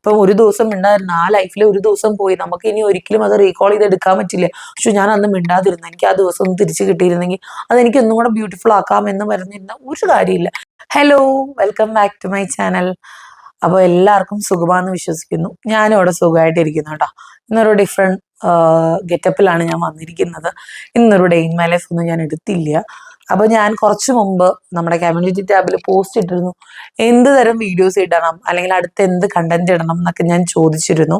ഇപ്പം ഒരു ദിവസം മിണ്ടായിരുന്നു ആ ലൈഫിൽ ഒരു ദിവസം പോയി. നമുക്ക് ഇനി ഒരിക്കലും അത് റീകോൾ ചെയ്ത് എടുക്കാൻ പറ്റില്ല. പക്ഷെ ഞാൻ അന്ന് മിണ്ടാതിരുന്നു. എനിക്ക് ആ ദിവസം ഒന്ന് തിരിച്ചു കിട്ടിയിരുന്നെങ്കിൽ അതെനിക്ക് ഒന്നും കൂടെ ബ്യൂട്ടിഫുൾ ആക്കാം എന്ന് പറഞ്ഞിരുന്ന ഒരു കാര്യമില്ല. Hello welcome back to my channel അപ്പോൾ എല്ലാവർക്കും സുഖമാണെന്ന് വിശ്വസിക്കുന്നു. ഞാനും അവിടെ സുഖമായിട്ടിരിക്കുന്നു കേട്ടോ. ഇന്നൊരു ഡിഫറെന്റ് ഗെറ്റപ്പിലാണ് ഞാൻ വന്നിരിക്കുന്നത്. ഇന്നൊരു ഡേ ഇൻ മൈ ലൈഫ് ഒന്നും ഞാൻ എടുത്തില്ല. അപ്പോൾ ഞാൻ കുറച്ച് മുമ്പ് നമ്മുടെ കമ്മ്യൂണിറ്റി ടാബിൽ പോസ്റ്റ് ഇട്ടിരുന്നു. എന്ത് തരം വീഡിയോസ് ഇടണം? അല്ലെങ്കിൽ അടുത്ത് എന്ത് കണ്ടന്റ് ഇടണം എന്നൊക്കെ ഞാൻ ചോദിച്ചിരുന്നു.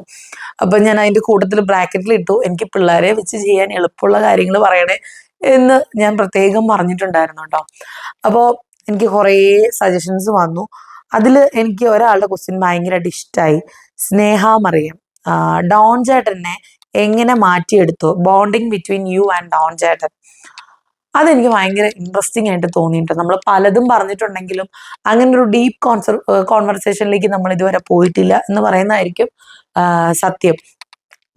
അപ്പം ഞാൻ അതിന്റെ കൂട്ടത്തിൽ ബ്രാക്കറ്റിൽ ഇട്ടു. എനിക്ക് പിള്ളേരെ വെച്ച് ചെയ്യാൻ എളുപ്പമുള്ള കാര്യങ്ങൾ പറയണേ എന്ന് ഞാൻ പ്രത്യേകം പറഞ്ഞിട്ടുണ്ടായിരുന്നു കേട്ടോ. അപ്പോൾ എനിക്ക് കുറേ സജഷൻസ് വന്നു. അതിൽ എനിക്ക് ഒരാളുടെ ക്വസ്റ്റ്യൻ ഭയങ്കരമായിട്ട് ഇഷ്ടമായി സ്നേഹ മറിയം. ഡോൺ ചേട്ടനെ എങ്ങനെ മാറ്റിയെടുത്തു? Bonding between you and Don ചേട്ടൻ. അതെനിക്ക് ഭയങ്കര ഇൻട്രസ്റ്റിംഗ് ആയിട്ട് തോന്നിയിട്ടുണ്ട്. നമ്മൾ പലതും പറഞ്ഞിട്ടുണ്ടെങ്കിലും അങ്ങനെ ഒരു ഡീപ്പ് കോൺസർ കോൺവെർസേഷനിലേക്ക് നമ്മൾ ഇതുവരെ പോയിട്ടില്ല എന്ന് പറയുന്നതായിരിക്കും സത്യം.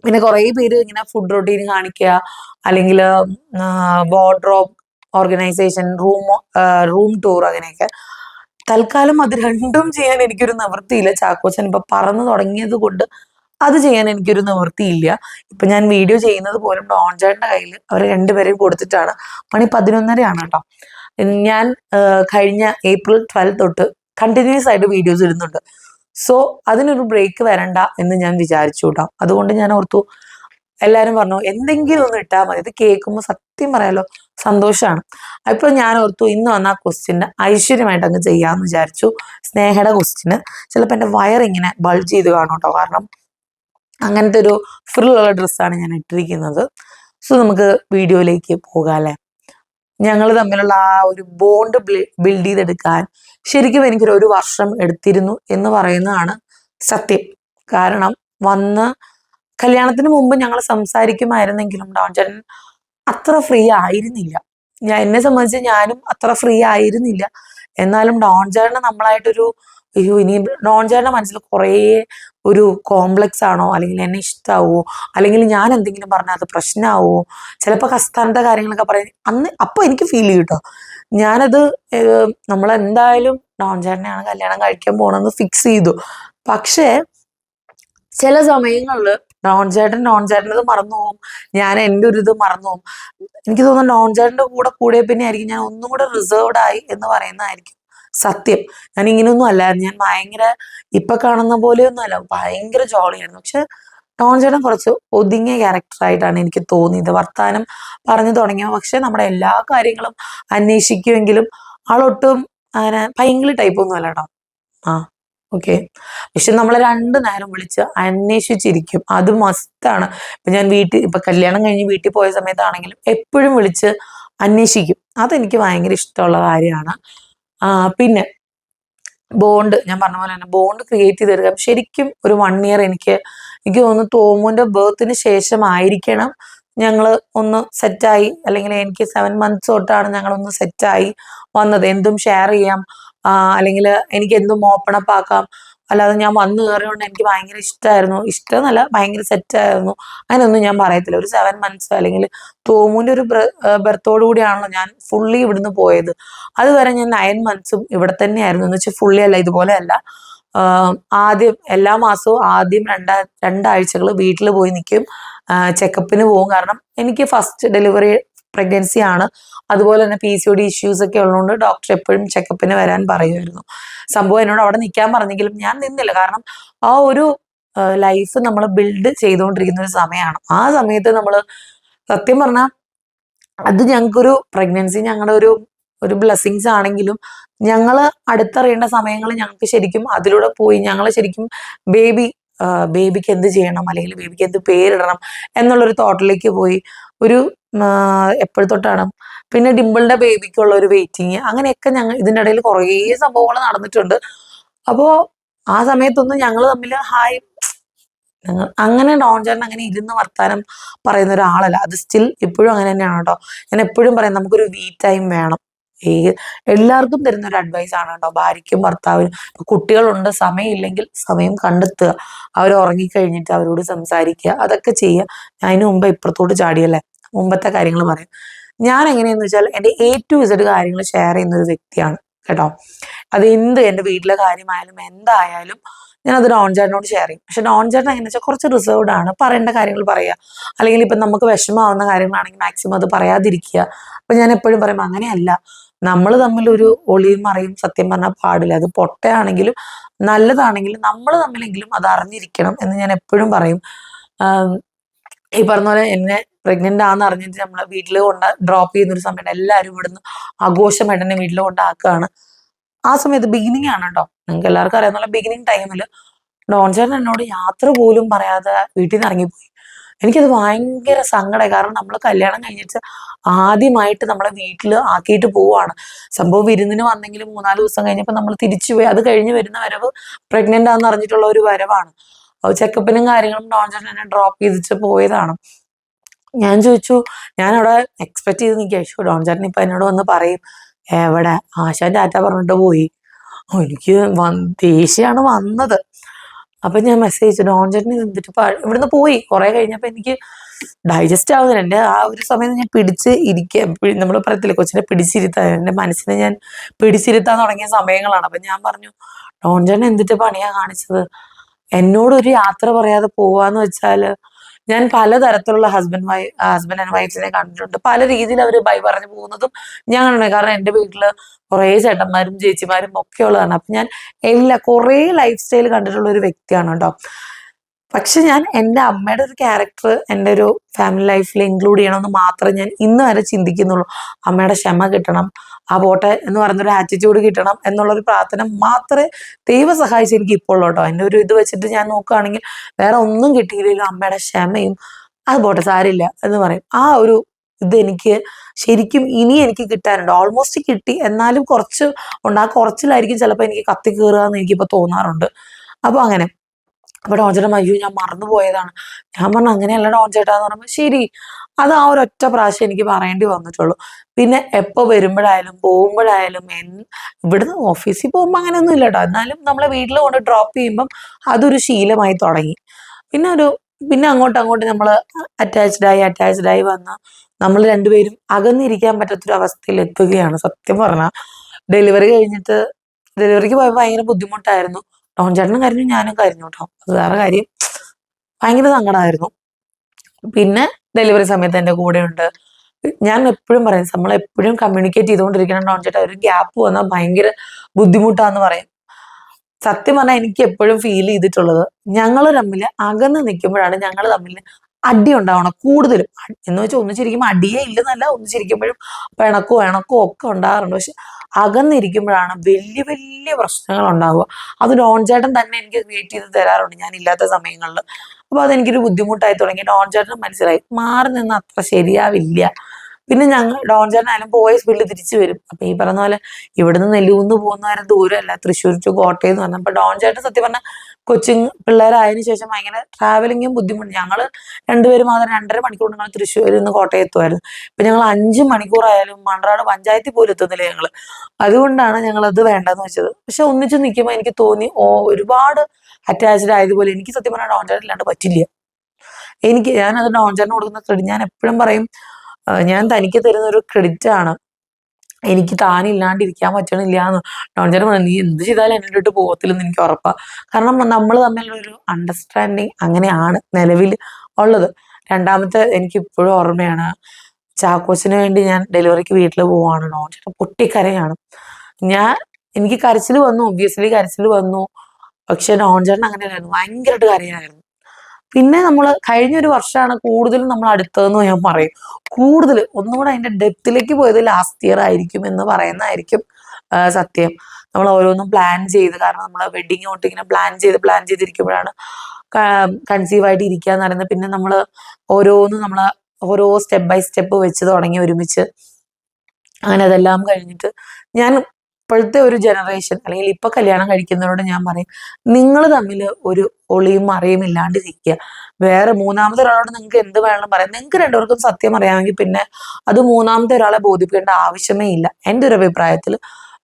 പിന്നെ കുറേ പേര് ഇങ്ങനെ ഫുഡ് റൊട്ടീൻ കാണിക്കുക അല്ലെങ്കിൽ wardrobe organisation room room tour അങ്ങനെയൊക്കെ. തൽക്കാലം അത് രണ്ടും ചെയ്യാൻ എനിക്കൊരു നിവൃത്തിയില്ല. ചാക്കോച്ചൻ ഇപ്പൊ പറന്നു തുടങ്ങിയത് കൊണ്ട് അത് ചെയ്യാൻ എനിക്കൊരു നിവൃത്തിയില്ല. ഇപ്പൊ ഞാൻ വീഡിയോ ചെയ്യുന്നത് പോലും ഡോൺചേട്ടന്റെ കയ്യിൽ അവർ രണ്ടുപേരെയും കൊടുത്തിട്ടാണ്. മണി പതിനൊന്നരയാണ് കേട്ടോ. ഞാൻ കഴിഞ്ഞ ഏപ്രിൽ ട്വൽവ് തൊട്ട് കണ്ടിന്യൂസ് ആയിട്ട് വീഡിയോസ് ഇടുന്നുണ്ട്. സോ അതിനൊരു ബ്രേക്ക് വരണ്ട എന്ന് ഞാൻ വിചാരിച്ചു കേട്ടോ. അതുകൊണ്ട് ഞാൻ ഓർത്തു എല്ലാവരും പറഞ്ഞു എന്തെങ്കിലും ഒന്ന് ഇട്ടാൽ മതി. ഇത് കേൾക്കുമ്പോൾ സത്യം പറയാലോ സന്തോഷമാണ് അപ്പൊ ഞാൻ ഓർത്തു ഇന്ന് വന്ന ആ ക്വസ്റ്റ്യന് ഐശ്വര്യമായിട്ട് അങ്ങ് ചെയ്യാമെന്ന് വിചാരിച്ചു. സ്നേഹയുടെ ക്വസ്റ്റ്യന് ചിലപ്പോൾ എന്റെ ഇങ്ങനെ ബൾജ് ചെയ്ത് കാണും കേട്ടോ. കാരണം അങ്ങനത്തെ ഒരു ഫ്രില്ലുള്ള ഡ്രസ്സാണ് ഞാൻ ഇട്ടിരിക്കുന്നത്. സോ നമുക്ക് വീഡിയോയിലേക്ക് പോകാം അല്ലേ? ഞങ്ങൾ തമ്മിലുള്ള ആ ഒരു ബോണ്ട് ബിൽഡ് ചെയ്തെടുക്കാൻ ശരിക്കും എനിക്കൊരു ഒരു വർഷം എടുത്തിരുന്നു എന്ന് പറയുന്നതാണ് സത്യം. കാരണം വന്ന് കല്യാണത്തിന് മുമ്പ് ഞങ്ങൾ സംസാരിക്കുമായിരുന്നെങ്കിലും ഡോൺചൻ അത്ര ഫ്രീ ആയിരുന്നില്ല. ഞാൻ എന്നെ സംബന്ധിച്ച് ഞാനും അത്ര ഫ്രീ ആയിരുന്നില്ല. എന്നാലും ഡോൺചേട്ടന് നമ്മളായിട്ടൊരു അയ്യോ ഇനി ഡോൺചേട്ടന്റെ മനസ്സിൽ കുറേ ഒരു കോംപ്ലക്സ് ആണോ? അല്ലെങ്കിൽ എന്നെ ഇഷ്ടമാവോ അല്ലെങ്കിൽ ഞാൻ എന്തെങ്കിലും പറഞ്ഞാൽ അത് പ്രശ്നമാവോ ചിലപ്പോൾ കസ്താനത്തെ കാര്യങ്ങളൊക്കെ പറയും. അന്ന് അപ്പൊ എനിക്ക് ഫീൽ ചെയ്യും കേട്ടോ. ഞാനത് നമ്മളെന്തായാലും ഡോൺ ചേട്ടനെയാണ് കല്യാണം കഴിക്കാൻ പോകണമെന്ന് ഫിക്സ് ചെയ്തു. പക്ഷേ ചില സമയങ്ങളിൽ ഡോൺ ചേട്ടൻ ഡോൺ ചേട്ടനത് മറന്നു പോകും. ഞാൻ എന്റെ ഒരു ഇത് മറന്നു പോകും. എനിക്ക് തോന്നുന്നു ഡോൺ ചേട്ടന്റെ കൂടെ കൂടിയ പിന്നെ ആയിരിക്കും. ഞാൻ ഒന്നും കൂടെ റിസർവ്ഡ് ആയി എന്ന് പറയുന്നതായിരിക്കും. സത്യം. ഞാൻ ഇങ്ങനെയൊന്നും അല്ലായിരുന്നു. ഞാൻ ഭയങ്കര ഇപ്പൊ കാണുന്ന പോലെയൊന്നും അല്ല. ഭയങ്കര ജോളിയായിരുന്നു. പക്ഷെ ടോൺ ചേട്ടൻ കുറച്ച് ഒതുങ്ങിയ ക്യാരക്ടറായിട്ടാണ് എനിക്ക് തോന്നിയത് വർത്താനം പറഞ്ഞു തുടങ്ങിയ പക്ഷെ നമ്മുടെ എല്ലാ കാര്യങ്ങളും അന്വേഷിക്കുമെങ്കിലും ആളൊട്ടും അങ്ങനെ ഭയങ്കര ടൈപ്പ് ഒന്നും അല്ല കേട്ടോ ആ ഓക്കെ പക്ഷെ നമ്മൾ രണ്ടു നേരം വിളിച്ച് അന്വേഷിച്ചിരിക്കും. അത് മസ്റ്റാണ് ഇപ്പൊ ഞാൻ വീട്ടിൽ ഇപ്പൊ കല്യാണം കഴിഞ്ഞ് വീട്ടിൽ പോയ സമയത്താണെങ്കിലും എപ്പോഴും വിളിച്ച് അന്വേഷിക്കും. അതെനിക്ക് ഭയങ്കര ഇഷ്ടമുള്ള കാര്യമാണ്. പിന്നെ ബോണ്ട് ഞാൻ പറഞ്ഞ പോലെ തന്നെ ബോണ്ട് ക്രിയേറ്റ് ചെയ്തെടുക്കാം ശരിക്കും ഒരു വൺ ഇയർ എനിക്ക് എനിക്ക് തോന്നുന്നു തോമുവിന്റെ ബർത്തിന് ശേഷമായിരിക്കണം ഞങ്ങൾ ഒന്ന് സെറ്റായി അല്ലെങ്കിൽ എനിക്ക് സെവൻ മന്ത്സ് തൊട്ടാണ് ഞങ്ങൾ ഒന്ന് സെറ്റായി വന്നത്. എന്തും ഷെയർ ചെയ്യാം. അല്ലെങ്കിൽ എനിക്ക് എന്തും ഓപ്പൺ അപ്പ് ആക്കാം. അല്ലാതെ ഞാൻ വന്നു കയറിയോണ്ട് എനിക്ക് ഭയങ്കര ഇഷ്ടമായിരുന്നു ഇഷ്ടം എന്നല്ല ഭയങ്കര സെറ്റായിരുന്നു. അങ്ങനെയൊന്നും ഞാൻ പറയത്തില്ല. ഒരു സെവൻ മന്ത്സ് അല്ലെങ്കിൽ തോമുവിന്റെ ഒരു ബർത്തോടു കൂടിയാണല്ലോ ഞാൻ ഫുള്ളി ഇവിടുന്ന് പോയത്. അതുവരെ ഞാൻ നയൻ മന്ത്സും ഇവിടെ തന്നെയായിരുന്നു. എന്ന് വെച്ചാൽ ഫുള്ളി അല്ല ഇതുപോലെ അല്ല ആദ്യം എല്ലാ മാസവും ആദ്യം രണ്ടാ രണ്ടാഴ്ചകൾ വീട്ടിൽ പോയി നിൽക്കും. ചെക്കപ്പിന് പോകും. കാരണം എനിക്ക് ഫസ്റ്റ് ഡെലിവറി പ്രഗ്നൻസി ആണ്. അതുപോലെ തന്നെ P C O D issues ഒക്കെ ഉള്ളതുകൊണ്ട് ഡോക്ടർ എപ്പോഴും ചെക്കപ്പിന് വരാൻ പറയുമായിരുന്നു. സംഭവം എന്നോട് അവിടെ നിൽക്കാൻ പറഞ്ഞെങ്കിലും ഞാൻ നിന്നില്ല. കാരണം ആ ഒരു ലൈഫ് നമ്മൾ ബിൽഡ് ചെയ്തുകൊണ്ടിരിക്കുന്ന ഒരു സമയമാണ്. ആ സമയത്ത് നമ്മൾ സത്യം പറഞ്ഞാൽ അത് ഞങ്ങൾക്കൊരു പ്രഗ്നൻസി ഞങ്ങളുടെ ഒരു ഒരു ബ്ലെസ്സിങ്സ് ആണെങ്കിലും ഞങ്ങൾ അടുത്തറിയേണ്ട സമയങ്ങൾ ഞങ്ങൾക്ക് ശരിക്കും അതിലൂടെ പോയി ഞങ്ങൾ ശരിക്കും ബേബി ബേബിക്ക് എന്ത് ചെയ്യണം? അല്ലെങ്കിൽ ബേബിക്ക് എന്ത് പേരിടണം? എന്നുള്ളൊരു തോട്ടിലേക്ക് പോയി. ഒരു എപ്പോഴും തൊട്ടാണ്. പിന്നെ ഡിമ്പിളിന്റെ ബേബിക്കുള്ള ഒരു വെയിറ്റിങ് അങ്ങനെയൊക്കെ ഞങ്ങൾ ഇതിന്റെ ഇടയിൽ കുറേ സംഭവങ്ങൾ നടന്നിട്ടുണ്ട്. അപ്പോൾ ആ സമയത്തൊന്നും ഞങ്ങൾ തമ്മിൽ ഹായ് ഞങ്ങൾ അങ്ങനെ ഡോൺ ചേട്ടൻ അങ്ങനെ ഇരുന്ന് വർത്താനം പറയുന്ന ഒരാളല്ല. അത് സ്റ്റിൽ ഇപ്പോഴും അങ്ങനെ തന്നെയാണ് കേട്ടോ. ഞാൻ എപ്പോഴും പറയും നമുക്കൊരു വീ ടൈം വേണം. ഈ എല്ലാവർക്കും തരുന്ന ഒരു അഡ്വൈസ് ആണ് കേട്ടോ. ഭാര്യയ്ക്കും ഭർത്താവിനും. കുട്ടികളുണ്ട് സമയമില്ലെങ്കിൽ സമയം കണ്ടെത്തുക. അവർ ഉറങ്ങിക്കഴിഞ്ഞിട്ട് അവരോട് സംസാരിക്കുക. അതൊക്കെ ചെയ്യുക. ഞാൻ അതിന് മുമ്പ് ഇപ്പുറത്തോട്ട് ചാടിയല്ലേ? മുമ്പത്തെ കാര്യങ്ങൾ പറയും. ഞാൻ എങ്ങനെയെന്ന് വെച്ചാൽ എന്റെ എ ടു ഇസഡ് കാര്യങ്ങൾ ഷെയർ ചെയ്യുന്ന ഒരു വ്യക്തിയാണ് കേട്ടോ. അത് എന്ത് എന്റെ വീട്ടിലെ കാര്യമായാലും എന്തായാലും ഞാനത് ഡോൺ ചേട്ടനോട് ഷെയർ ചെയ്യും. പക്ഷെ ഡോൺ ചേട്ടൻ എങ്ങനെ വെച്ചാൽ കുറച്ച് റിസർവ്ഡ് ആണ്. പറയേണ്ട കാര്യങ്ങൾ പറയുക അല്ലെങ്കിൽ ഇപ്പം നമുക്ക് വിഷമാവുന്ന കാര്യങ്ങളാണെങ്കിൽ മാക്സിമം അത് പറയാതിരിക്കുക. അപ്പം ഞാൻ എപ്പോഴും പറയും അങ്ങനെയല്ല. നമ്മൾ തമ്മിൽ ഒരു ഒളിയും മറിയും സത്യം പറഞ്ഞാൽ പാടില്ല. അത് പൊട്ടയാണെങ്കിലും നല്ലതാണെങ്കിലും നമ്മൾ തമ്മിലെങ്കിലും അത് അറിഞ്ഞിരിക്കണം എന്ന് ഞാൻ എപ്പോഴും പറയും. ഈ പറഞ്ഞ പോലെ എന്നെ പ്രഗ്നന്റ് ആണെന്ന് അറിഞ്ഞിട്ട് നമ്മൾ വീട്ടിൽ കൊണ്ട് ഡ്രോപ്പ് ചെയ്യുന്ന ഒരു സമയത്ത് എല്ലാവരും ഇവിടുന്ന് ആഘോഷമായിട്ട് തന്നെ വീട്ടിൽ കൊണ്ടാക്കുകയാണ് ആ സമയത്ത് ബിഗിനിങ് ആണ് കേട്ടോ നിങ്ങൾക്ക് എല്ലാവർക്കും അറിയാവുന്ന ബിഗിനിങ് ടൈമിൽ ഡോൺചേട്ടൻ എന്നോട് യാത്ര പോലും പറയാതെ വീട്ടിൽ നിന്ന് ഇറങ്ങിപ്പോയി. എനിക്കത് ഭയങ്കര സങ്കടമായി കാരണം നമ്മൾ കല്യാണം കഴിഞ്ഞിട്ട് ആദ്യമായിട്ട് നമ്മളെ വീട്ടിൽ ആക്കിയിട്ട് പോവാണ്. സംഭവം വിരുന്നിന് വന്നെങ്കിൽ മൂന്നാൽ ദിവസം കഴിഞ്ഞപ്പോൾ നമ്മൾ തിരിച്ചു പോയി. അത് കഴിഞ്ഞ് വരുന്ന വരവ് പ്രഗ്നന്റ് ആണെന്ന് അറിഞ്ഞിട്ടുള്ള ഒരു വരവാണ്. ചെക്കപ്പിനും കാര്യങ്ങളും ഡോൺചേട്ടൻ എന്നെ ഡ്രോപ്പ് ചെയ്തിട്ട് പോയതാണ്. ഞാൻ ചോദിച്ചു ഞാൻ അവിടെ എക്സ്പെക്ട് ചെയ്ത് നിൽക്കുക ഡോൺ ചേട്ടൻ ഇപ്പൊ എന്നോട് വന്ന് പറയും എവിടെ? ആശാൻ ടാറ്റ പറഞ്ഞിട്ട് പോയി. എനിക്ക് ദേഷ്യമാണ് വന്നത്. അപ്പൊ ഞാൻ മെസ്സേജ് ഡോൺ ചേട്ടൻ എന്നിട്ട് ഇവിടുന്ന് പോയി. കുറെ കഴിഞ്ഞപ്പോ എനിക്ക് ഡൈജസ്റ്റ് ആവുന്നില്ല. എന്റെ ആ ഒരു സമയത്ത് ഞാൻ പിടിച്ച് ഇരിക്കുക നമ്മൾ പറയത്തില്ലേ കൊച്ചിനെ പിടിച്ചിരുത്താൻ. എന്റെ മനസ്സിനെ ഞാൻ പിടിച്ചിരുത്താൻ തുടങ്ങിയ സമയങ്ങളാണ്. അപ്പൊ ഞാൻ പറഞ്ഞു ഡോൺ ചേട്ടൻ എന്തിട്ട് പണിയാ കാണിച്ചത്? എന്നോട് ഒരു യാത്ര പറയാതെ പോവാന്ന് വെച്ചാൽ ഞാൻ പലതരത്തിലുള്ള ഹസ്ബൻഡ് വൈഫ് ഹസ്ബൻഡ് ആൻഡ് വൈഫിനെ കണ്ടിട്ടുണ്ട്. പല രീതിയിൽ അവർ ബൈ പറഞ്ഞു പോകുന്നതും ഞാൻ കണ്ടിട്ടുണ്ട് കാരണം എന്റെ വീട്ടിൽ കുറേ ചേട്ടന്മാരും ചേച്ചിമാരും ഒക്കെ ഉള്ളതാണ് അപ്പൊ ഞാൻ എല്ലാ കുറേ ലൈഫ് സ്റ്റൈൽ കണ്ടിട്ടുള്ള ഒരു വ്യക്തിയാണ് കേട്ടോ. പക്ഷെ ഞാൻ എന്റെ അമ്മയുടെ ഒരു ക്യാരക്ടർ എന്റെ ഒരു ഫാമിലി ലൈഫിൽ ഇൻക്ലൂഡ് ചെയ്യണമെന്ന് മാത്രമേ ഞാൻ ഇന്ന് വരെ ചിന്തിക്കുന്നുള്ളൂ. അമ്മയുടെ ക്ഷമ കിട്ടണം. ആ പോട്ടെ എന്ന് പറയുന്നൊരു ആറ്റിറ്റ്യൂഡ് കിട്ടണം എന്നുള്ളൊരു പ്രാർത്ഥന മാത്രമേ ദൈവം സഹായിച്ച് എനിക്ക് ഇപ്പോൾ കേട്ടോ. എന്റെ ഒരു ഇത് വെച്ചിട്ട് ഞാൻ നോക്കുകയാണെങ്കിൽ വേറെ ഒന്നും കിട്ടിയില്ലെങ്കിലും അമ്മയുടെ ക്ഷമയും. അത് പോട്ടെ സാരില്ല എന്ന് പറയും. ആ ഒരു ഇത് എനിക്ക് ശരിക്കും ഇനി എനിക്ക് കിട്ടാനുണ്ട്. ഓൾമോസ്റ്റ് കിട്ടി. എന്നാലും കുറച്ച് ഉണ്ട്. ആ കുറച്ചിലായിരിക്കും ചിലപ്പോൾ എനിക്ക് കത്തി കയറുക എന്ന് എനിക്കിപ്പോൾ തോന്നാറുണ്ട്. അപ്പോൾ അങ്ങനെ. അപ്പോൾ ഡോൺചേട്ടൻ അയ്യോ ഞാൻ മറന്നു പോയതാണ് ഞാൻ പറഞ്ഞു അങ്ങനെയല്ല ഡോൺചേട്ടാന്ന് പറയുമ്പോൾ ശരി അത് ആ ഒരു ഒറ്റ പ്രാവശ്യം എനിക്ക് പറയേണ്ടി വന്നിട്ടുള്ളൂ. പിന്നെ എപ്പോൾ വരുമ്പോഴായാലും പോകുമ്പോഴായാലും എൻ ഇവിടുന്ന് ഓഫീസിൽ പോകുമ്പോൾ അങ്ങനെയൊന്നും ഇല്ല കേട്ടോ എന്നാലും നമ്മളെ വീട്ടിൽ കൊണ്ട് ഡ്രോപ്പ് ചെയ്യുമ്പം അതൊരു ശീലമായി തുടങ്ങി. പിന്നെ ഒരു പിന്നെ അങ്ങോട്ട് അങ്ങോട്ട് നമ്മൾ അറ്റാച്ച്ഡ് ആയി അറ്റാച്ച്ഡ് ആയി വന്ന് നമ്മൾ രണ്ടുപേരും അകന്നിരിക്കാൻ പറ്റാത്തൊരു അവസ്ഥയിൽ എത്തുകയാണ്. സത്യം പറഞ്ഞാൽ ഡെലിവറി കഴിഞ്ഞിട്ട് ഡെലിവറിക്ക് പോയപ്പോൾ ഭയങ്കര ബുദ്ധിമുട്ടായിരുന്നു. ഡോൺ ചേട്ടനും കരഞ്ഞു ഞാനും കരഞ്ഞു കേട്ടോ അത് വേറെ കാര്യം. ഭയങ്കര സങ്കടമായിരുന്നു പിന്നെ ഡെലിവറി സമയത്ത് എന്റെ കൂടെ ഉണ്ട് ഞാൻ എപ്പോഴും പറയും നമ്മൾ എപ്പോഴും കമ്മ്യൂണിക്കേറ്റ് ചെയ്തുകൊണ്ടിരിക്കണം. ഡോൺ ചേട്ടാ ഒരു ഗ്യാപ്പ് വന്നാൽ ഭയങ്കര ബുദ്ധിമുട്ടാന്ന് പറയും. സത്യം പറഞ്ഞാൽ എനിക്ക് എപ്പോഴും ഫീൽ ചെയ്തിട്ടുള്ളത് ഞങ്ങൾ തമ്മിൽ അകന്ന് നിൽക്കുമ്പോഴാണ് ഞങ്ങൾ തമ്മിൽ അടി ഉണ്ടാവണം കൂടുതലും. എന്ന് വെച്ചാൽ ഒന്നിച്ചിരിക്കുമ്പോൾ അടിയേ ഇല്ലെന്നല്ല ഒന്നിച്ചിരിക്കുമ്പോഴും പിണക്കവും ഇണക്കോ ഒക്കെ ഉണ്ടാകാറുണ്ട്. പക്ഷെ അകന്നിരിക്കുമ്പോഴാണ് വലിയ വലിയ പ്രശ്നങ്ങൾ ഉണ്ടാവുക. അത് ലോൺചേട്ടൻ തന്നെ എനിക്ക് ക്രിയേറ്റ് ചെയ്ത് തരാറുണ്ട് ഞാൻ ഇല്ലാത്ത സമയങ്ങളിൽ. അപ്പൊ അതെനിക്കൊരു ബുദ്ധിമുട്ടായി തുടങ്ങി. ലോൺചേട്ടൻ മനസ്സിലായി മാറി നിന്ന് അത്ര ശരിയാവില്ല. പിന്നെ ഞങ്ങൾ ഡോൺചേട്ടനായാലും പോയ സ്പീഡിൽ തിരിച്ചു വരും. അപ്പൊ ഈ പറഞ്ഞ പോലെ ഇവിടുന്ന് നെല്ലൂന്ന് പോകുന്നവരെ ദൂരമല്ല. തൃശ്ശൂർ ടു കോട്ടയം എന്ന് പറഞ്ഞാൽ അപ്പൊ ഡോൺ സത്യം പറഞ്ഞാൽ കൊച്ചിങ് പിള്ളേരായതിനു ശേഷം ഭയങ്കര ട്രാവലിങ്ങും ബുദ്ധിമുട്ട്. ഞങ്ങൾ രണ്ടുപേരും മാത്രം രണ്ടര മണിക്കൂർ ഞങ്ങൾ തൃശ്ശൂരിൽ നിന്ന് കോട്ടയം എത്തുമായിരുന്നു ഇപ്പൊ ഞങ്ങൾ അഞ്ച് മണിക്കൂറായാലും മൺറാട് പഞ്ചായത്തിൽ പോലും എത്തുന്നില്ല ഞങ്ങൾ അതുകൊണ്ടാണ് ഞങ്ങൾ അത് വേണ്ടെന്ന് വെച്ചത്. പക്ഷെ ഒന്നിച്ച് നിൽക്കുമ്പോൾ എനിക്ക് തോന്നി ഓ ഒരുപാട് അറ്റാച്ച്ഡ് ആയതുപോലെ എനിക്ക് സത്യം പറഞ്ഞാൽ ഡോൺ ചേട്ടൻ ഇല്ലാണ്ട് പറ്റില്ല. എനിക്ക് ഞാൻ അത് ഡോൺ ചേട്ടന് കൊടുക്കുന്ന ക്രെഡിറ്റ് ഞാൻ എപ്പോഴും പറയും ഞാൻ തനിക്ക് തരുന്ന ഒരു ക്രെഡിറ്റ് ആണ്. എനിക്ക് താനില്ലാണ്ടിരിക്കാൻ പറ്റണില്ല എന്ന് ഡോൺ ചേട്ടൻ പറഞ്ഞു നീ എന്ത് ചെയ്താലും എന്നെ ഇട്ട് പോകത്തില്ലെന്ന് എനിക്ക് ഉറപ്പാ. കാരണം നമ്മൾ തമ്മിലുള്ളൊരു അണ്ടർസ്റ്റാൻഡിങ് അങ്ങനെയാണ് നിലവിൽ ഉള്ളത്. രണ്ടാമത്തെ എനിക്ക് ഇപ്പോഴും ഓർമ്മയാണ് ചാക്കോച്ചിന് വേണ്ടി ഞാൻ ഡെലിവറിക്ക് വീട്ടിൽ പോവാണ് ഡോൺ ചേട്ടൻ പൊട്ടിക്കരയാണ്. ഞാൻ എനിക്ക് കരച്ചിൽ വന്നു ഒബ്വിയസ്ലി കരച്ചിൽ വന്നു. പക്ഷെ നോൺ ചേട്ടൻ അങ്ങനെയല്ലായിരുന്നു ഭയങ്കരമായിട്ട് കരയായിരുന്നു പിന്നെ നമ്മൾ കഴിഞ്ഞൊരു വർഷമാണ് കൂടുതലും നമ്മൾ അടുത്തതെന്ന് ഞാൻ പറയും. കൂടുതൽ ഒന്നുകൂടെ അതിന്റെ ഡെപ്തിലേക്ക് പോയത് ലാസ്റ്റ് ഇയർ ആയിരിക്കും എന്ന് പറയുന്നതായിരിക്കും സത്യം. നമ്മൾ ഓരോന്നും പ്ലാൻ ചെയ്ത് കാരണം നമ്മൾ വെഡിങ് തൊട്ട് ഇങ്ങനെ പ്ലാൻ ചെയ്ത് പ്ലാൻ ചെയ്തിരിക്കുമ്പോഴാണ് കൺസീവ് ആയിട്ട് ഇരിക്കുക എന്ന് പറയുന്നത്. പിന്നെ നമ്മൾ ഓരോന്നും നമ്മൾ ഓരോ സ്റ്റെപ്പ് ബൈ സ്റ്റെപ്പ് വെച്ച് തുടങ്ങി ഒരുമിച്ച്. അങ്ങനെ അതെല്ലാം കഴിഞ്ഞിട്ട് ഞാൻ ഇപ്പോഴത്തെ ഒരു ജനറേഷൻ അല്ലെങ്കിൽ ഇപ്പൊ കല്യാണം കഴിക്കുന്നവരോട് ഞാൻ പറയും നിങ്ങൾ തമ്മിൽ ഒരു ഒളിയും മറിയും ഇല്ലാണ്ട് ഇരിക്കുക വേറെ മൂന്നാമത്തെ ഒരാളോട് നിങ്ങൾക്ക് എന്ത് വേണമെന്ന് പറയാം. നിങ്ങൾക്ക് രണ്ടുപേർക്കും സത്യം അറിയാമെങ്കിൽ പിന്നെ അത് മൂന്നാമത്തെ ഒരാളെ ബോധിപ്പിക്കേണ്ട ആവശ്യമേ ഇല്ല. എന്റെ ഒരു അഭിപ്രായത്തിൽ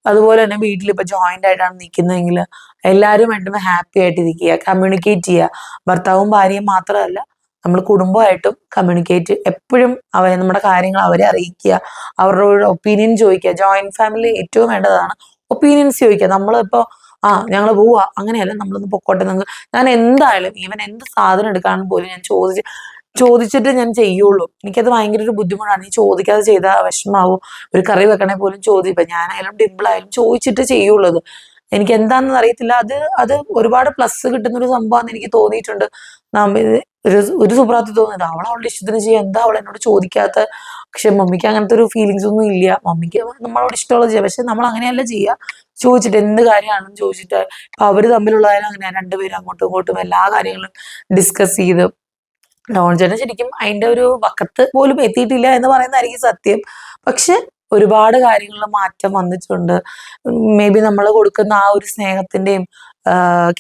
അതുപോലെ തന്നെ വീട്ടിൽ ഇപ്പൊ ജോയിന്റ് ആയിട്ടാണ് നിൽക്കുന്നതെങ്കിൽ എല്ലാവരും വേണ്ടുമ്പോൾ ഹാപ്പി ആയിട്ട് ഇരിക്കുക കമ്മ്യൂണിക്കേറ്റ് ചെയ്യുക. ഭർത്താവും ഭാര്യയും മാത്രമല്ല നമ്മൾ കുടുംബമായിട്ടും കമ്മ്യൂണിക്കേറ്റ് എപ്പോഴും അവരെ നമ്മുടെ കാര്യങ്ങൾ അവരെ അറിയിക്കുക. അവരുടെ ഒപ്പീനിയൻ ചോദിക്കുക. ജോയിന്റ് ഫാമിലി ഏറ്റവും വേണ്ടതാണ് ഒപ്പീനിയൻസ് ചോദിക്കുക. നമ്മളിപ്പോൾ ആ ഞങ്ങൾ പോവാ. അങ്ങനെയല്ല നമ്മളൊന്ന് പൊക്കോട്ടെ നിങ്ങൾ ഞാൻ എന്തായാലും ഈവൻ എന്ത് സാധനം എടുക്കാനും പോലും ഞാൻ ചോദിച്ച് ചോദിച്ചിട്ട് ഞാൻ ചെയ്യുള്ളൂ. എനിക്കത് ഭയങ്കര ഒരു ബുദ്ധിമുട്ടാണ്. ഈ ചോദിക്കാതെ ചെയ്താൽ വിഷമാവും. ഒരു കറി വെക്കണേ പോലും ചോദിപ്പം ഞാനായാലും ഡിമ്പിളായാലും ചോദിച്ചിട്ട് ചെയ്യുള്ളത് എനിക്ക് എന്താണെന്ന് അറിയത്തില്ല. അത് അത് ഒരുപാട് പ്ലസ് കിട്ടുന്ന ഒരു സംഭവമാണെന്ന് എനിക്ക് തോന്നിയിട്ടുണ്ട്. ഒരു ഒരു സുപ്രാത്തി തോന്നുന്നില്ല. അവൾ അവളുടെ ഇഷ്ടത്തിന് ചെയ്യാം. എന്താ അവൾ എന്നോട് ചോദിക്കാത്ത? പക്ഷെ മമ്മിക്ക് അങ്ങനത്തെ ഒരു ഫീലിങ്സ് ഒന്നും ഇല്ല. മമ്മിക്ക് നമ്മളോട് ഇഷ്ടമുള്ളത് ചെയ്യാം. പക്ഷെ നമ്മൾ അങ്ങനെയല്ല ചെയ്യുക ചോദിച്ചിട്ട് എന്ത് കാര്യമാണെന്ന് ചോദിച്ചിട്ട് ഇപ്പൊ അവർ തമ്മിലുള്ളതായാലും അങ്ങനെ. രണ്ടുപേരും അങ്ങോട്ടും ഇങ്ങോട്ടും എല്ലാ കാര്യങ്ങളും ഡിസ്കസ് ചെയ്ത് ഡോൺചേട്ടൻ ശരിക്കും അതിന്റെ ഒരു വക്കത്ത് പോലും എത്തിയിട്ടില്ല എന്ന് പറയുന്നതായിരിക്കും സത്യം. പക്ഷെ ഒരുപാട് കാര്യങ്ങളിൽ മാറ്റം വന്നിട്ടുണ്ട്. മേ ബി നമ്മൾ കൊടുക്കുന്ന ആ ഒരു സ്നേഹത്തിന്റെയും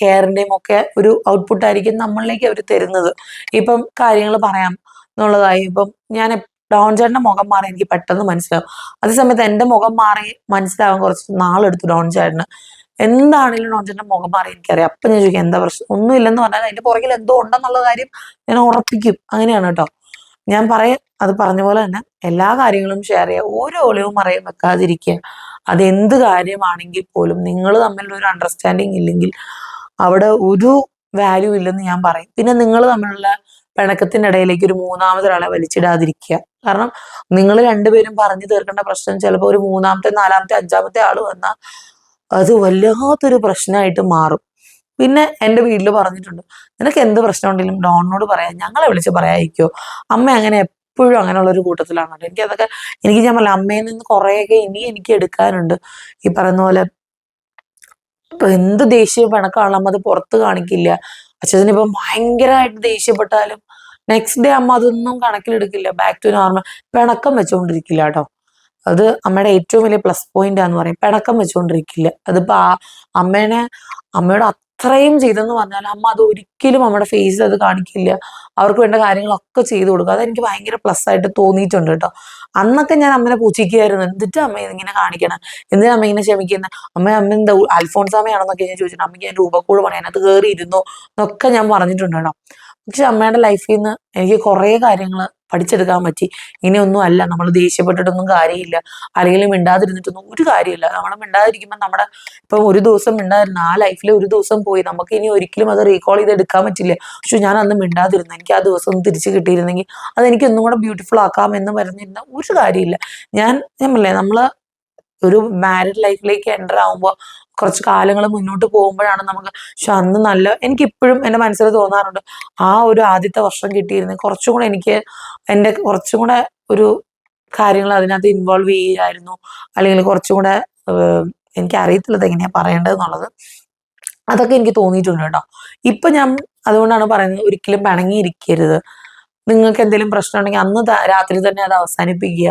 കെയറിന്റെയും ഒക്കെ ഒരു ഔട്ട്പുട്ട് ആയിരിക്കും നമ്മളിലേക്ക് അവർ തരുന്നത്. ഇപ്പം കാര്യങ്ങൾ പറയാം എന്നുള്ളതായി. ഇപ്പം ഞാൻ ഡോൺ ചേട്ടന്റെ മുഖം മാറി എനിക്ക് പെട്ടെന്ന് മനസ്സിലാവും. അതേസമയത്ത് എന്റെ മുഖം മാറി മനസ്സിലാവാൻ കുറച്ച് നാളെടുത്തു ഡോൺ ചേട്ടന് എന്താണെങ്കിലും ഡോൺ ചേട്ടന്റെ മുഖം മാറി എനിക്കറിയാം. അപ്പൊ ഞാൻ ചോദിക്കാം എന്താ പ്രശ്നം? ഒന്നും ഇല്ലെന്ന് പറഞ്ഞാൽ അതിന്റെ പുറകിൽ എന്തോ ഉണ്ടെന്നുള്ള കാര്യം ഞാൻ ഉറപ്പിക്കും. അങ്ങനെയാണ് കേട്ടോ. ഞാൻ പറയാം അത് പറഞ്ഞ പോലെ തന്നെ എല്ലാ കാര്യങ്ങളും ഷെയർ ചെയ്യുക ഓരോ ഒളിവും മറയും വെക്കാതിരിക്കുക. അത് എന്ത് കാര്യമാണെങ്കിൽ പോലും നിങ്ങൾ തമ്മിലുള്ള ഒരു അണ്ടർസ്റ്റാൻഡിങ് ഇല്ലെങ്കിൽ അവിടെ ഒരു വാല്യൂ ഇല്ലെന്ന് ഞാൻ പറയും. പിന്നെ നിങ്ങൾ തമ്മിലുള്ള പിണക്കത്തിനിടയിലേക്ക് ഒരു മൂന്നാമതൊരാളെ വലിച്ചിടാതിരിക്കുക. കാരണം നിങ്ങൾ രണ്ടുപേരും പറഞ്ഞു തീർക്കേണ്ട പ്രശ്നം ചിലപ്പോൾ ഒരു മൂന്നാമത്തെ നാലാമത്തെ അഞ്ചാമത്തെ ആൾ വന്നാൽ അത് വല്ലാത്തൊരു പ്രശ്നമായിട്ട് മാറും. പിന്നെ എന്റെ വീട്ടിൽ പറഞ്ഞിട്ടുണ്ട് നിനക്ക് എന്ത് പ്രശ്നം ഉണ്ടെങ്കിലും ഡോണിനോട് പറയാം. ഞങ്ങളെ വിളിച്ച് പറയാതിരിക്കോ അമ്മ അങ്ങനെ എപ്പോഴും അങ്ങനെയുള്ള ഒരു കൂട്ടത്തിലാണ് കേട്ടോ എനിക്ക് അതൊക്കെ എനിക്ക് ഞാൻ പറഞ്ഞ അമ്മയിൽ നിന്ന് കുറേയൊക്കെ ഇനി എനിക്ക് എടുക്കാനുണ്ട്. ഈ പറയുന്ന പോലെ എന്ത് ദേഷ്യം പിണക്കാണല്ലോ അമ്മ അത് പുറത്ത് കാണിക്കില്ല. അച്ഛനിപ്പം ഭയങ്കരമായിട്ട് ദേഷ്യപ്പെട്ടാലും നെക്സ്റ്റ് ഡേ അമ്മ അതൊന്നും കണക്കിലെടുക്കില്ല. ബാക്ക് ടു നോർമൽ പിണക്കം വെച്ചുകൊണ്ടിരിക്കില്ല കേട്ടോ. അത് അമ്മയുടെ ഏറ്റവും വലിയ പ്ലസ് പോയിന്റ് ആന്ന് പറയും. പിണക്കം വെച്ചുകൊണ്ടിരിക്കില്ല അതിപ്പോ ആ അമ്മേനെ അമ്മയോട് അത്രയും ചെയ്തെന്ന് പറഞ്ഞാൽ അമ്മ അത് ഒരിക്കലും നമ്മുടെ ഫേസിൽ അത് കാണിക്കില്ല. അവർക്ക് വേണ്ട കാര്യങ്ങളൊക്കെ ചെയ്തു കൊടുക്കുക അതെനിക്ക് ഭയങ്കര പ്ലസ് ആയിട്ട് തോന്നിയിട്ടുണ്ട് കേട്ടോ. അന്നൊക്കെ ഞാൻ അമ്മനെ പൂച്ചിക്കുമായിരുന്നു എന്നിട്ട് അമ്മ ഇതിങ്ങനെ കാണിക്കണം? എന്തിനാ അമ്മ ഇങ്ങനെ ക്ഷമിക്കുന്നത് അമ്മ അമ്മ എന്താ അൽഫോൺസ് അമ്മയാണെന്നൊക്കെ ഞാൻ ചോദിച്ചിട്ട് അമ്മയ്ക്ക് ഞാൻ രൂപക്കൂട് പണി അതിനകത്ത് കയറി ഇരുന്നോ എന്നൊക്കെ ഞാൻ പറഞ്ഞിട്ടുണ്ട് കേട്ടോ. പക്ഷെ അമ്മയുടെ ലൈഫിൽ നിന്ന് എനിക്ക് കുറേ കാര്യങ്ങൾ പഠിച്ചെടുക്കാൻ പറ്റി. ഇങ്ങനെയൊന്നും അല്ല. നമ്മൾ ദേഷ്യപ്പെട്ടിട്ടൊന്നും കാര്യമില്ല. അല്ലെങ്കിൽ മിണ്ടാതിരുന്നിട്ടൊന്നും ഒരു കാര്യമില്ല. നമ്മൾ മിണ്ടാതിരിക്കുമ്പോൾ നമ്മുടെ ഇപ്പം ഒരു ദിവസം മിണ്ടാതിരുന്ന ആ ലൈഫിൽ ഒരു ദിവസം പോയി. നമുക്ക് ഇനി ഒരിക്കലും അത് റീകോൾ ചെയ്ത് എടുക്കാൻ പറ്റില്ല. പക്ഷെ ഞാൻ അന്ന് മിണ്ടാതിരുന്നു. എനിക്ക് ആ ദിവസം ഒന്ന് തിരിച്ചു കിട്ടിയിരുന്നെങ്കിൽ അതെനിക്ക് ഒന്നും കൂടെ ബ്യൂട്ടിഫുൾ ആക്കാം എന്ന് പറഞ്ഞിരുന്ന ഒരു കാര്യമില്ല. ഞാൻ ഞാൻ പറയാം നമ്മൾ ഒരു മാരിഡ് ലൈഫിലേക്ക് എന്റർ ആവുമ്പോൾ കുറച്ച് കാലങ്ങൾ മുന്നോട്ട് പോകുമ്പോഴാണ് നമുക്ക് പക്ഷെ അന്ന് നല്ല എനിക്ക് ഇപ്പോഴും എന്റെ മനസ്സിൽ തോന്നാറുണ്ട്. ആ ഒരു ആദ്യത്തെ വർഷം കിട്ടിയിരുന്നു കുറച്ചും കൂടെ എനിക്ക് എന്റെ കുറച്ചും കൂടെ ഒരു കാര്യങ്ങൾ അതിനകത്ത് ഇൻവോൾവ് ചെയ്യായിരുന്നു അല്ലെങ്കിൽ കുറച്ചും കൂടെ എനിക്ക് അറിയത്തില്ലത് എങ്ങനെയാ പറയേണ്ടതെന്നുള്ളത് അതൊക്കെ എനിക്ക് തോന്നിയിട്ടുണ്ട് കേട്ടോ. ഇപ്പൊ ഞാൻ അതുകൊണ്ടാണ് പറയുന്നത് ഒരിക്കലും പിണങ്ങിയിരിക്കരുത്. നിങ്ങൾക്ക് എന്തെങ്കിലും പ്രശ്നം ഉണ്ടെങ്കിൽ അന്ന് രാത്രി തന്നെ അത് അവസാനിപ്പിക്കുക.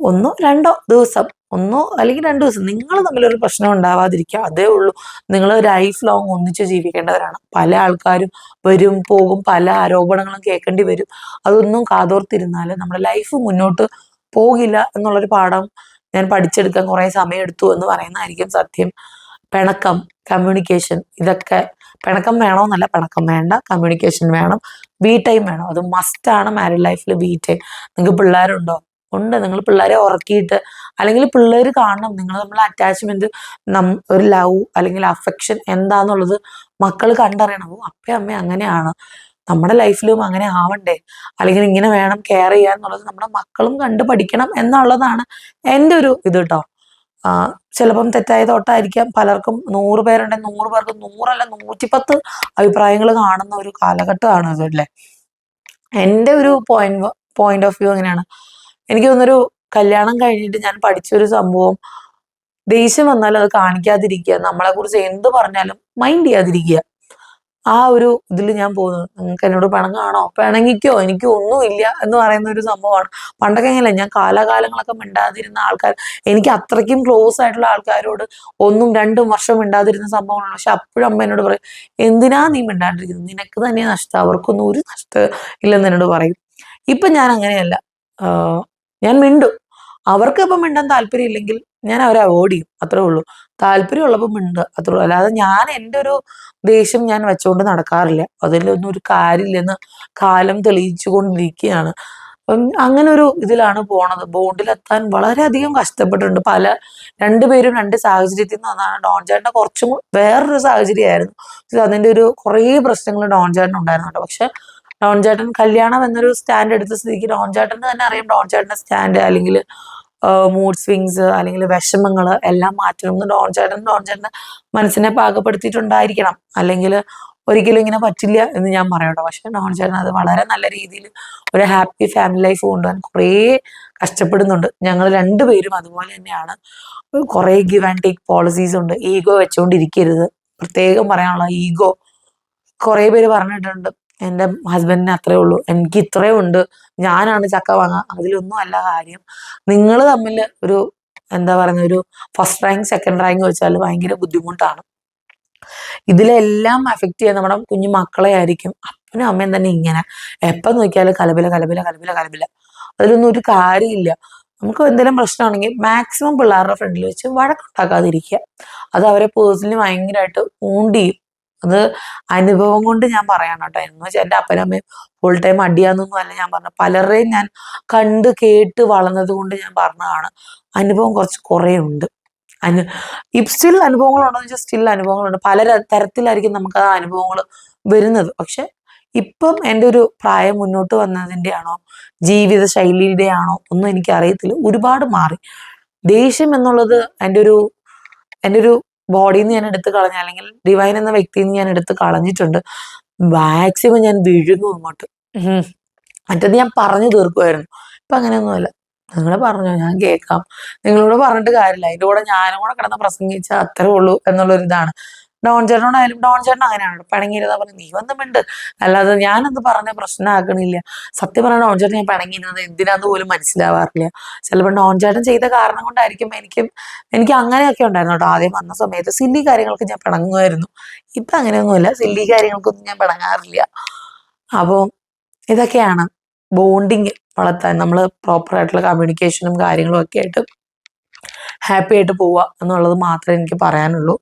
ഒന്നോ രണ്ടോ ദിവസം ഒന്നോ അല്ലെങ്കിൽ രണ്ടു ദിവസം നിങ്ങൾ തമ്മിലൊരു പ്രശ്നം ഉണ്ടാവാതിരിക്കുക. അതേ ഉള്ളൂ. നിങ്ങൾ ലൈഫ് ലോങ് ഒന്നിച്ച് ജീവിക്കേണ്ടവരാണ്. പല ആൾക്കാരും വരും പോകും പല ആരോപണങ്ങളും കേൾക്കേണ്ടി വരും. അതൊന്നും കാതോർത്തിരുന്നാൽ നമ്മുടെ ലൈഫ് മുന്നോട്ട് പോകില്ല എന്നുള്ളൊരു പാഠം ഞാൻ പഠിച്ചെടുക്കാൻ കുറേ സമയം എടുത്തു എന്ന് പറയുന്നതായിരിക്കും സത്യം. പിണക്കം കമ്മ്യൂണിക്കേഷൻ ഇതൊക്കെ പിണക്കം വേണമെന്നല്ല പിണക്കം വേണ്ട കമ്മ്യൂണിക്കേഷൻ വേണം വീ ടൈം വേണം. അത് മസ്റ്റാണ് മാരീഡ് ലൈഫിൽ വീ ടൈം നിങ്ങൾക്ക് പിള്ളേരുണ്ടോ? ഉണ്ട്. നിങ്ങൾ പിള്ളേരെ ഉറക്കിയിട്ട് അല്ലെങ്കിൽ പിള്ളേർ കാണണം. നിങ്ങൾ നമ്മൾ അറ്റാച്ച്മെന്റ് നം ഒരു ലവ് അല്ലെങ്കിൽ അഫെക്ഷൻ എന്താന്നുള്ളത് മക്കൾ കണ്ടറിയണം. അപ്പേ അമ്മ അങ്ങനെയാണ്. നമ്മുടെ ലൈഫിലും അങ്ങനെ ആവണ്ടേ? അല്ലെങ്കിൽ ഇങ്ങനെ വേണം കെയർ ചെയ്യാൻ എന്നുള്ളത് നമ്മുടെ മക്കളും കണ്ട് പഠിക്കണം എന്നുള്ളതാണ് എന്റെ ഒരു ഇത് കേട്ടോ ചിലപ്പം തെറ്റായ തോട്ടായിരിക്കാം. പലർക്കും നൂറ് പേരുണ്ടെങ്കിൽ നൂറ് പേർക്ക് നൂറല്ല നൂറ്റിപ്പത്ത് അഭിപ്രായങ്ങൾ കാണുന്ന ഒരു കാലഘട്ടമാണ് അതല്ലേ എന്റെ ഒരു പോയിന്റ് പോയിന്റ് ഓഫ് വ്യൂ അങ്ങനെയാണ്. എനിക്ക് തോന്നുന്നൊരു കല്യാണം കഴിഞ്ഞിട്ട് ഞാൻ പഠിച്ചൊരു സംഭവം ദേഷ്യം വന്നാൽ അത് കാണിക്കാതിരിക്കുക നമ്മളെ കുറിച്ച് എന്ത് പറഞ്ഞാലും മൈൻഡ് ചെയ്യാതിരിക്കുക. ആ ഒരു ഇതിൽ ഞാൻ പോകുന്നത്. നിങ്ങൾക്ക് എന്നോട് പിണങ്ങാണോ പിണങ്ങിക്കോ? എനിക്ക് ഒന്നും ഇല്ല എന്ന് പറയുന്ന ഒരു സംഭവമാണ്. പണ്ടൊക്കെ എങ്ങനെയല്ല ഞാൻ കാലാകാലങ്ങളൊക്കെ മിണ്ടാതിരുന്ന ആൾക്കാർ എനിക്ക് അത്രയ്ക്കും ക്ലോസ് ആയിട്ടുള്ള ആൾക്കാരോട് ഒന്നും രണ്ടും വർഷം മിണ്ടാതിരുന്ന സംഭവമാണ് പക്ഷെ അപ്പോഴും അമ്മ എന്നോട് പറയും എന്തിനാ നീ മിണ്ടാണ്ടിരിക്കുന്നത്? നിനക്ക് തന്നെ നഷ്ടം. അവർക്കൊന്നും ഒരു നഷ്ടം ഇല്ലെന്ന് എന്നോട് പറയും. ഇപ്പൊ ഞാൻ അങ്ങനെയല്ല. ഞാൻ മിണ്ടും. അവർക്ക് ഇപ്പം മിണ്ടാൻ താല്പര്യം ഇല്ലെങ്കിൽ ഞാൻ അവരെ അവോയ്ഡ് ചെയ്യും. അത്രേ ഉള്ളൂ. താല്പര്യമുള്ളപ്പോൾ മിണ്ടുക അത്രേ ഉള്ളൂ. അല്ലാതെ ഞാൻ എന്റെ ഒരു ദേഷ്യം ഞാൻ വെച്ചുകൊണ്ട് നടക്കാറില്ല. അതിലൊന്നും ഒരു കാര്യമില്ലെന്ന് കാലം തെളിയിച്ചു കൊണ്ടിരിക്കുകയാണ്. അപ്പം അങ്ങനെ ഒരു ഇതിലാണ് പോണത്. ബോണ്ടിലെത്താൻ വളരെയധികം കഷ്ടപ്പെട്ടിട്ടുണ്ട്. പല രണ്ടുപേരും രണ്ട് സാഹചര്യത്തിൽ നിന്ന് വന്നതാണ്. ഡോൺ ചേട്ടന്റെ കുറച്ചും വേറൊരു സാഹചര്യമായിരുന്നു. അതിന്റെ ഒരു കുറേ പ്രശ്നങ്ങൾ ഡോൺ ചേട്ടൻ ഉണ്ടായിരുന്നു പക്ഷെ ഡോൺ ചേട്ടൻ കല്യാണം എന്നൊരു സ്റ്റാൻഡ് എടുത്ത സ്ഥിതിക്ക് ഡോൺ തന്നെ അറിയാം. ഡോൺ ചേട്ടന്റെ സ്റ്റാൻഡ് അല്ലെങ്കിൽ മൂഡ് സ്വിങ്സ് അല്ലെങ്കിൽ വിഷമങ്ങൾ എല്ലാം മാറ്റണം. എന്ന് ഡോൺ ചേട്ടൻ ഡോൺ ചേട്ടന്റെ മനസ്സിനെ പാകപ്പെടുത്തിയിട്ടുണ്ടായിരിക്കണം. അല്ലെങ്കിൽ ഒരിക്കലും ഇങ്ങനെ പറ്റില്ല എന്ന് ഞാൻ പറയട്ടോ. പക്ഷെ ഡോൺ ചേട്ടൻ അത് വളരെ നല്ല രീതിയിൽ ഒരു ഹാപ്പി ഫാമിലി ലൈഫ് കൊണ്ടുപോകാൻ കുറേ കഷ്ടപ്പെടുന്നുണ്ട്. ഞങ്ങൾ രണ്ടുപേരും അതുപോലെ തന്നെയാണ്. കുറേ ഗിവ് ആൻഡ് ടേക്ക് പോളിസീസ് ഉണ്ട്. ഈഗോ വെച്ചുകൊണ്ടിരിക്കരുത് പ്രത്യേകം പറയാനുള്ള ഈഗോ കുറേ പേര് പറഞ്ഞിട്ടുണ്ട്. എന്റെ ഹസ്ബൻഡിന് അത്രേ ഉള്ളൂ. എനിക്ക് ഇത്രേ ഉണ്ട്. ഞാനാണ് ചക്ക വാങ്ങുക അതിലൊന്നും അല്ല കാര്യം. നിങ്ങൾ തമ്മിൽ ഒരു എന്താ പറയുന്ന ഒരു ഫസ്റ്റ് റാങ്ക് സെക്കൻഡ് റാങ്ക് വെച്ചാൽ ഭയങ്കര ബുദ്ധിമുട്ടാണ്. ഇതിലെല്ലാം അഫക്റ്റ് ചെയ്യാൻ നമ്മുടെ കുഞ്ഞു മക്കളെ ആയിരിക്കും. അപ്പനും അമ്മയും തന്നെ ഇങ്ങനെ. എപ്പം നോക്കിയാലും കലബില കലബില കലബില കലബില അതിലൊന്നും ഒരു കാര്യമില്ല. നമുക്ക് എന്തെങ്കിലും പ്രശ്നമാണെങ്കിൽ മാക്സിമം പിള്ളേരുടെ ഫ്രണ്ടിൽ വെച്ച് വഴക്കുണ്ടാക്കാതിരിക്കുക. അത് അവരെ പേഴ്സണലി ഭയങ്കരമായിട്ട് ഊണ്ട് ചെയ്യും. അത് അനുഭവം കൊണ്ട് ഞാൻ പറയണം കേട്ടോ. എന്ന് വെച്ചാൽ എന്റെ അമ്മയും ഫുൾ ടൈം അടിയാന്നൊന്നും അല്ല ഞാൻ പറഞ്ഞു. പലരെയും ഞാൻ കണ്ട് കേട്ട് വളർന്നത് കൊണ്ട് ഞാൻ പറഞ്ഞതാണ്. അനുഭവം കുറച്ച് കുറേ ഉണ്ട്. അനു സ്റ്റിൽ അനുഭവങ്ങളുണ്ടോ എന്ന് വെച്ചാൽ സ്റ്റിൽ അനുഭവങ്ങളുണ്ട്. പല തരത്തിലായിരിക്കും നമുക്ക് ആ അനുഭവങ്ങൾ വരുന്നത്. പക്ഷെ ഇപ്പം എന്റെ ഒരു പ്രായം മുന്നോട്ട് വന്നതിന്റെ ആണോ ജീവിത ശൈലിയുടെ ആണോ ഒന്നും എനിക്ക് അറിയത്തില്ല ഒരുപാട് മാറി. ദേഷ്യം എന്നുള്ളത് എന്റെ ഒരു എന്റെ ഒരു ബോഡിയിൽ നിന്ന് ഞാൻ എടുത്ത് കളഞ്ഞ അല്ലെങ്കിൽ ഡിവൈൻ എന്ന വ്യക്തിയിൽ നിന്ന് ഞാൻ എടുത്ത് കളഞ്ഞിട്ടുണ്ട്. മാക്സിമം ഞാൻ വിഴുങ്ങും അങ്ങോട്ട്. മറ്റത് ഞാൻ പറഞ്ഞു തീർക്കുമായിരുന്നു ഇപ്പൊ അങ്ങനെയൊന്നുമല്ല. നിങ്ങൾ പറഞ്ഞോ ഞാൻ കേൾക്കാം. നിങ്ങളോട് പറഞ്ഞിട്ട് കാര്യമില്ല. അതിന്റെ കൂടെ ഞാനും കൂടെ കിടന്ന് പ്രസംഗിച്ചാൽ അത്രേ ഉള്ളൂ എന്നുള്ളൊരു ഇതാണ് ഡോൺ ചേട്ടനോടായാലും ഡോൺ ചേട്ടൻ അങ്ങനെയാണ് പിണങ്ങിയിരുന്ന പറഞ്ഞു നീ വന്നുമുണ്ട് അല്ലാതെ ഞാനത് പറഞ്ഞ പ്രശ്നമാക്കണില്ല സത്യം പറഞ്ഞ ഡോൺ ചേട്ടൻ ഞാൻ പിണങ്ങിയിരുന്നത് എന്തിനാന്ന് പോലും മനസ്സിലാവാറില്ല. ചിലപ്പോൾ ഡോൺ ചേട്ടൻ ചെയ്ത കാരണം കൊണ്ടായിരിക്കും എനിക്കും എനിക്ക് അങ്ങനെയൊക്കെ ഉണ്ടായിരുന്നു കേട്ടോ. ആദ്യം വന്ന സമയത്ത് സില്ലി കാര്യങ്ങൾക്ക് ഞാൻ പിണങ്ങുമായിരുന്നു. ഇപ്പൊ അങ്ങനെയൊന്നുമില്ല. സില്ലി കാര്യങ്ങൾക്കൊന്നും ഞാൻ പിണങ്ങാറില്ല. അപ്പോൾ ഇതൊക്കെയാണ് ബോണ്ടിങ് വളർത്താൻ. നമ്മൾ പ്രോപ്പർ ആയിട്ടുള്ള കമ്മ്യൂണിക്കേഷനും കാര്യങ്ങളും ഒക്കെ ആയിട്ട് ഹാപ്പി ആയിട്ട് പോവുക എന്നുള്ളത് മാത്രമേ എനിക്ക് പറയാനുള്ളൂ.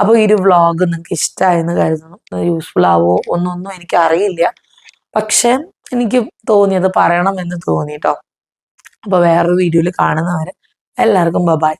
അപ്പോൾ ഈ ഒരു വ്ളോഗ് നിങ്ങൾക്ക് ഇഷ്ടമായെന്ന് കരുതുന്നു. യൂസ്ഫുൾ ആവോ ഒന്നൊന്നും എനിക്ക് അറിയില്ല. പക്ഷേ എനിക്ക് തോന്നിയത് പറയണം എന്ന് തോന്നി കേട്ടോ അപ്പോൾ വേറൊരു വീഡിയോയിൽ കാണുന്നവരെ എല്ലാവർക്കും ബബായ്